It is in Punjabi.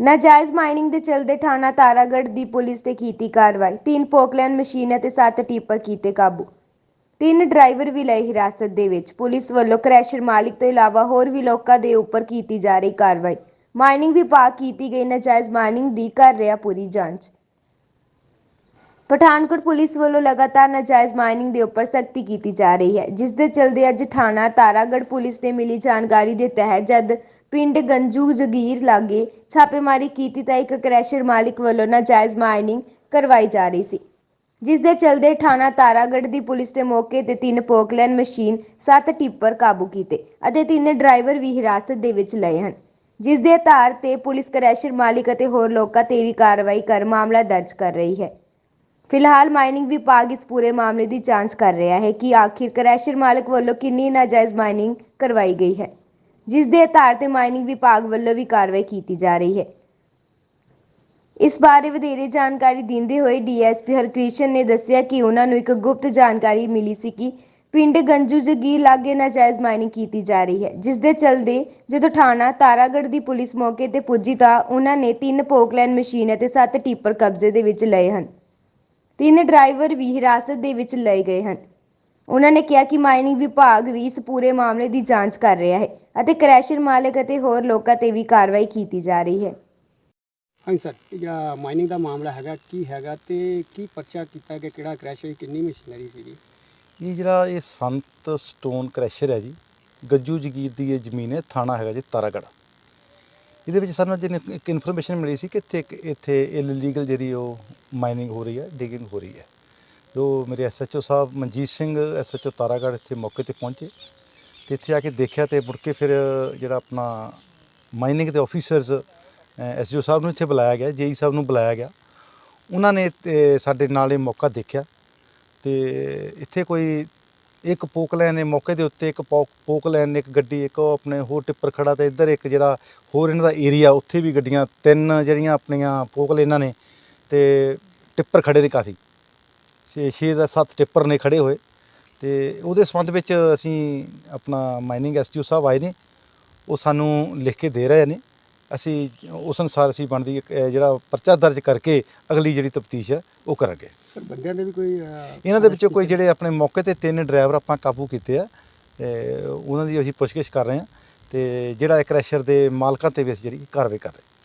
ਨਾਜਾਇਜ਼ ਮਾਈਨਿੰਗ ਦੇ ਚਲਦੇ ਥਾਣਾ ਤਾਰਾਗੜ੍ਹ ਦੀ ਪੁਲਿਸ ਤੇ ਕੀਤੀ ਕਾਰਵਾਈ। ਤਿੰਨ ਪੋਕਲੈਨ ਮਸ਼ੀਨ ਅਤੇ ਸੱਤ ਟਿੱਪਰ ਕੀਤੇ ਕਾਬੂ। ਤਿੰਨ ਡਰਾਈਵਰ ਵੀ ਲਏ ਹਿਰਾਸਤ ਦੇ ਵਿੱਚ। ਪੁਲਿਸ ਵੱਲੋਂ ਕ੍ਰੈਸ਼ਰ ਮਾਲਿਕ ਤੋਂ ਇਲਾਵਾ ਹੋਰ ਵੀ ਲੋਕਾਂ ਦੇ ਉੱਪਰ ਕੀਤੀ ਜਾ ਰਹੀ ਕਾਰਵਾਈ। ਮਾਈਨਿੰਗ ਵਿਭਾਗ ਕੀਤੀ ਗਈ ਨਾਜਾਇਜ਼ ਮਾਈਨਿੰਗ ਦੀ ਕਰ ਰਿਹਾ ਪੂਰੀ ਜਾਂਚ। ਪਠਾਨਕੋਟ ਪੁਲਿਸ ਵੱਲੋਂ ਲਗਾਤਾਰ ਨਾਜਾਇਜ਼ ਮਾਈਨਿੰਗ ਦੇ ਉੱਪਰ ਸਖਤੀ ਕੀਤੀ ਜਾ ਰਹੀ ਹੈ। ਜਿਸ ਦੇ ਚਲਦੇ ਅੱਜ ਥਾਣਾ ਤਾਰਾਗੜ੍ਹ ਪੁਲਿਸ ਨੇ ਮਿਲੀ ਜਾਣਕਾਰੀ ਦੇ ਤਹਿਤ ਜਦ ਪਿੰਡ ਗੰਜੂ ਜਗੀਰ ਲਾਗੇ ਛਾਪੇਮਾਰੀ ਕੀਤੀ ਤਾਂ ਇੱਕ ਕ੍ਰੈਸ਼ਰ ਮਾਲਿਕ ਵੱਲੋਂ ਨਾਜਾਇਜ਼ ਮਾਈਨਿੰਗ ਕਰਵਾਈ ਜਾ ਰਹੀ ਸੀ ਜਿਸ ਦੇ ਚਲਦੇ ਥਾਣਾ ਤਾਰਾਗੜ੍ਹ ਦੀ ਪੁਲਿਸ ਨੇ ਮੌਕੇ ਤੇ ਤਿੰਨ ਪੋਕਲੈਨ ਮਸ਼ੀਨ, ਸੱਤ ਟਿੱਪਰ ਕਾਬੂ ਕੀਤੇ ਅਤੇ ਤਿੰਨ ਡਰਾਈਵਰ ਵੀ ਹਿਰਾਸਤ ਦੇ ਵਿੱਚ ਲਏ ਹਨ ਜਿਸ ਦੇ ਆਧਾਰ ਤੇ ਪੁਲਿਸ ਕ੍ਰੈਸ਼ਰ ਮਾਲਿਕ ਅਤੇ ਹੋਰ ਲੋਕਾਂ ਤੇ ਵੀ ਕਾਰਵਾਈ ਕਰ ਮਾਮਲਾ ਦਰਜ ਕਰ ਰਹੀ ਹੈ। ਫਿਲਹਾਲ ਮਾਈਨਿੰਗ ਵਿਭਾਗ ਇਸ ਪੂਰੇ ਮਾਮਲੇ ਦੀ ਜਾਂਚ ਕਰ ਰਿਹਾ ਹੈ ਕਿ ਆਖਿਰ ਕ੍ਰੈਸ਼ਰ ਮਾਲਕ ਵੱਲੋਂ ਕਿੰਨੀ ਨਾਜਾਇਜ਼ ਮਾਈਨਿੰਗ ਕਰਵਾਈ ਗਈ ਹੈ। ਜਿਸ ਦੇ ਆਧਾਰ ਤੇ ਮਾਈਨਿੰਗ ਵਿਭਾਗ ਵੱਲੋਂ ਵੀ ਕਾਰਵਾਈ ਕੀਤੀ ਜਾ ਰਹੀ ਹੈ। ਇਸ ਬਾਰੇ ਵਧੇਰੇ ਜਾਣਕਾਰੀ ਦਿੰਦੇ ਹੋਏ ਡੀਐਸਪੀ ਹਰਕ੍ਰਿਸ਼ਨ ਨੇ ਦੱਸਿਆ ਕਿ ਉਹਨਾਂ ਨੂੰ ਇੱਕ ਗੁਪਤ ਜਾਣਕਾਰੀ ਮਿਲੀ ਸੀ ਕਿ ਪਿੰਡ ਗੰਜੂ ਜਗੀਰ ਲਾਗੇ ਨਾਜਾਇਜ਼ ਮਾਈਨਿੰਗ ਕੀਤੀ ਜਾ ਰਹੀ ਹੈ, ਜਿਸ ਦੇ ਚਲਦੇ ਜਦੋਂ ਥਾਣਾ ਤਾਰਾਗੜ੍ਹ ਦੀ ਪੁਲਿਸ ਮੌਕੇ ਤੇ ਪੁੱਜੀ ਤਾਂ ਉਹਨਾਂ ਨੇ ਤਿੰਨ ਪੋਕਲੈਨ ਮਸ਼ੀਨ ਅਤੇ ਸੱਤ ਟਿੱਪਰ ਕਬਜ਼ੇ ਦੇ ਵਿੱਚ ਲਏ ਹਨ। ਤਿੰਨ ਡਰਾਈਵਰ ਵੀ ਹਿਰਾਸਤ ਦੇ ਵਿੱਚ ਲਏ ਗਏ ਹਨ। ਉਹਨਾਂ ਨੇ ਕਿਹਾ ਕਿ ਮਾਈਨਿੰਗ ਵਿਭਾਗ ਵੀ ਇਸ ਪੂਰੇ ਮਾਮਲੇ ਦੀ ਜਾਂਚ ਕਰ ਰਿਹਾ ਹੈ ਅਤੇ ਕ੍ਰੈਸ਼ਰ ਮਾਲਕ ਅਤੇ ਹੋਰ ਲੋਕਾਂ ਤੇ ਵੀ ਕਾਰਵਾਈ ਕੀਤੀ ਜਾ ਰਹੀ ਹੈ। ਹਾਂਜੀ ਸਰ ਇਹ ਜਿਹੜਾ ਮਾਈਨਿੰਗ ਦਾ ਮਾਮਲਾ ਹੈਗਾ ਕੀ ਹੈਗਾ ਤੇ ਕੀ ਪਰਚਾ ਕੀਤਾ ਕਿ ਕਿਹੜਾ ਕ੍ਰੈਸ਼ ਹੋਈ ਕਿੰਨੀ ਮਸ਼ੀਨਰੀ ਸੀਗੀ? ਇਹ ਜਿਹੜਾ ਇਹ ਸੰਤ ਸਟੋਨ ਕ੍ਰੈਸ਼ਰ ਹੈ ਜੀ ਗੱਜੂ ਜਗੀਰ ਦੀ ਇਹ ਜ਼ਮੀਨ ਹੈ ਥਾਣਾ ਹੈਗਾ ਜੀ ਤਾਰਾਗੜ੍ਹ। ਇਹਦੇ ਵਿੱਚ ਸਾਨੂੰ ਜਿਹਨੇ ਇੱਕ ਇਨਫੋਰਮੇਸ਼ਨ ਮਿਲੀ ਸੀ ਕਿ ਇੱਥੇ ਇੱਕ ਇੱਥੇ ਇਲੀਗਲ ਜਿਹੜੀ ਉਹ ਮਾਈਨਿੰਗ ਹੋ ਰਹੀ ਹੈ ਡਿਗਿੰਗ ਹੋ ਰਹੀ ਹੈ। ਜੋ ਮੇਰੇ ਐਸਐਚਓ ਸਾਹਿਬ ਮਨਜੀਤ ਸਿੰਘ, ਐਸਐਚਓ ਤਾਰਾਗੜ੍ਹ ਇੱਥੇ ਮੌਕੇ ਤੇ ਪਹੁੰਚੇ ਤੇ ਇੱਥੇ ਆ ਕੇ ਦੇਖਿਆ ਤੇ ਮੁੜ ਕੇ ਫਿਰ ਜਿਹੜਾ ਆਪਣਾ ਮਾਈਨਿੰਗ ਦੇ ਆਫੀਸਰਸ ਐਸਜੀਓ ਸਾਹਿਬ ਨੂੰ ਇੱਥੇ ਬੁਲਾਇਆ ਗਿਆ, ਜੇਈ ਸਾਹਿਬ ਨੂੰ ਬੁਲਾਇਆ ਗਿਆ। ਉਹਨਾਂ ਨੇ ਤੇ ਸਾਡੇ ਨਾਲ ਇਹ ਮੌਕਾ ਦੇਖਿਆ ਤੇ ਇੱਥੇ ਕੋਈ ਇੱਕ ਪੋਕਲੈਨ ਨੇ ਮੌਕੇ ਦੇ ਉੱਤੇ ਇੱਕ ਪੋ- ਪੋਕਲੈਨ ਨੇ ਇੱਕ ਗੱਡੀ, ਇੱਕ ਉਹ ਆਪਣੇ ਹੋਰ ਟਿੱਪਰ ਖੜਾ ਤੇ ਇੱਧਰ ਇੱਕ ਜਿਹੜਾ ਹੋਰ ਇਹਨਾਂ ਦਾ ਏਰੀਆ ਉੱਥੇ ਵੀ ਗੱਡੀਆਂ, ਤਿੰਨ ਜਿਹੜੀਆਂ ਆਪਣੀਆਂ ਪੋਕਲੈਨਾਂ ਨੇ ਤੇ ਟਿੱਪਰ ਖੜੇ ਨੇ ਕਾਫੀ। ਛੇ ਛੇ ਜਾਂ ਸੱਤ ਟਿੱਪਰ ਨੇ ਖੜੇ ਹੋਏ ਤੇ ਉਹਦੇ ਸੰਬੰਧ ਵਿੱਚ ਅਸੀਂ ਆਪਣਾ ਮਾਈਨਿੰਗ ਐਸਟੀਓ ਸਾਹਿਬ ਆਏ ਨੇ ਉਹ ਸਾਨੂੰ ਲਿਖ ਕੇ ਦੇ ਰਹੇ ਨੇ। ਅਸੀਂ ਉਸ ਅਨੁਸਾਰ ਅਸੀਂ ਬਣਦੀ ਜਿਹੜਾ ਪਰਚਾ ਦਰਜ ਕਰਕੇ ਅਗਲੀ ਜਿਹੜੀ ਤਫਤੀਸ਼ ਹੈ ਉਹ ਕਰਾਂਗੇ। ਸਰ ਬੰਦਿਆਂ ਦੇ ਵੀ ਕੋਈ ਇਹਨਾਂ ਦੇ ਵਿੱਚੋਂ ਕੋਈ ਜਿਹੜੇ ਆਪਣੇ ਮੌਕੇ ਤੇ ਤਿੰਨ ਡਰਾਈਵਰ ਆਪਾਂ ਕਾਬੂ ਕੀਤੇ ਆ ਤੇ ਉਹਨਾਂ ਦੀ ਅਸੀਂ ਪੁੱਛਗਿੱਛ ਕਰ ਰਹੇ ਹਾਂ ਤੇ ਜਿਹੜਾ ਕ੍ਰੈਸ਼ਰ ਦੇ ਮਾਲਕਾਂ ਤੇ ਵੀ ਅਸੀਂ ਜਿਹੜੀ ਕਾਰਵਾਈ ਕਰ ਰਹੇ ਹਾਂ।